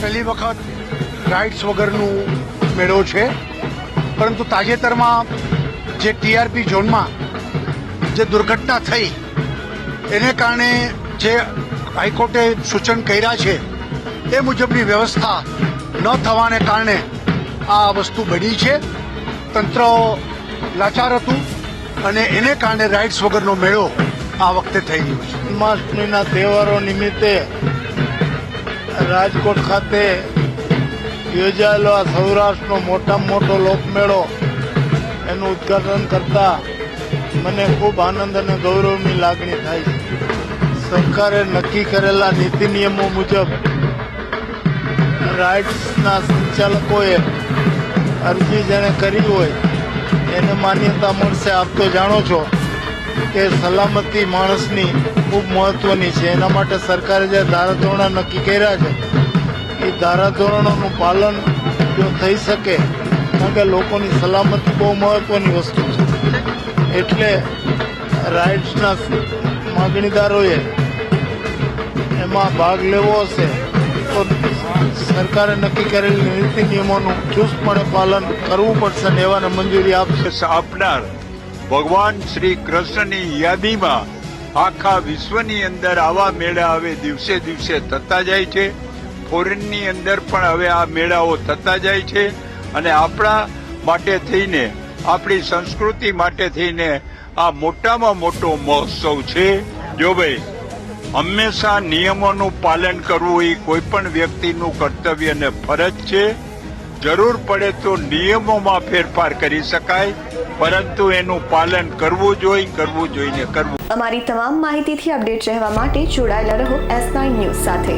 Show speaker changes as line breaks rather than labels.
પહેલી વખત રાઇટ્સ વગરનું મેળો છે. પરંતુ તાજેતરમાં જે ટીઆરપી ઝોનમાં જે દુર્ઘટના થઈ, એને કારણે જે હાઈકોર્ટે સૂચન કર્યા છે, એ મુજબની વ્યવસ્થા ન થવાને કારણે આ વસ્તુ બની છે. તંત્ર લાચાર હતું અને એને કારણે રાઇટ્સ વગરનો મેળો આ વખતે થઈ ગયો છે.
જન્માષ્ટમીના તહેવારો નિમિત્તે રાજકોટ ખાતે યોજાયેલો આ સૌરાષ્ટ્રનો મોટામાં મોટો લોકમેળો એનું ઉદ્ઘાટન કરતા મને ખૂબ આનંદ અને ગૌરવની લાગણી થાય છે. સરકારે નક્કી કરેલા નીતિ નિયમો મુજબ રાઇટ્સના સંચાલકોએ અરજી જેણે કરી હોય એને માન્યતા મળશે આપ તો જાણો છો. કે સલામતી માણસની ખૂબ મહત્વની છે. એના માટે સરકારે જે ધારાધોરણો નક્કી કર્યા છે, એ ધારાધોરણોનું પાલન જો થઈ શકે, કારણ કે લોકોની સલામતી બહુ મહત્વની વસ્તુ છે. એટલે રાઇટ્સના માગણીદારોએ એમાં ભાગ લેવો હશે, તો સરકારે નક્કી કરેલી નીતિ નિયમોનું ચુસ્તપણે પાલન કરવું પડશે ને એવાને મંજૂરી આપશે
આપનાર ભગવાન શ્રી કૃષ્ણની યાદીમાં આખા વિશ્વની અંદર આવા મેળા હવે દિવસે દિવસે થતા જાય છે. ફોરેનની અંદર પણ હવે આ મેળાઓ થતા જાય છે અને આપણા માટે થઈને, આપણી સંસ્કૃતિ માટે થઈને આ મોટામાં મોટો મહોત્સવ છે. જો ભાઈ, હંમેશા નિયમોનું પાલન કરવું એ કોઈ પણ વ્યક્તિનું કર્તવ્ય અને ફરજ છે. જરૂર પડે તો નિયમોમાં ફેરફાર કરી શકાય. પરંતુ એનું પાલન કરવું જોઈએ કરવું જોઈને કરવું.
અમારી તમામ માહિતીથી અપડેટ રહેવા માટે જોડાયેલા રહો એસ નાઇન ન્યૂઝ સાથે.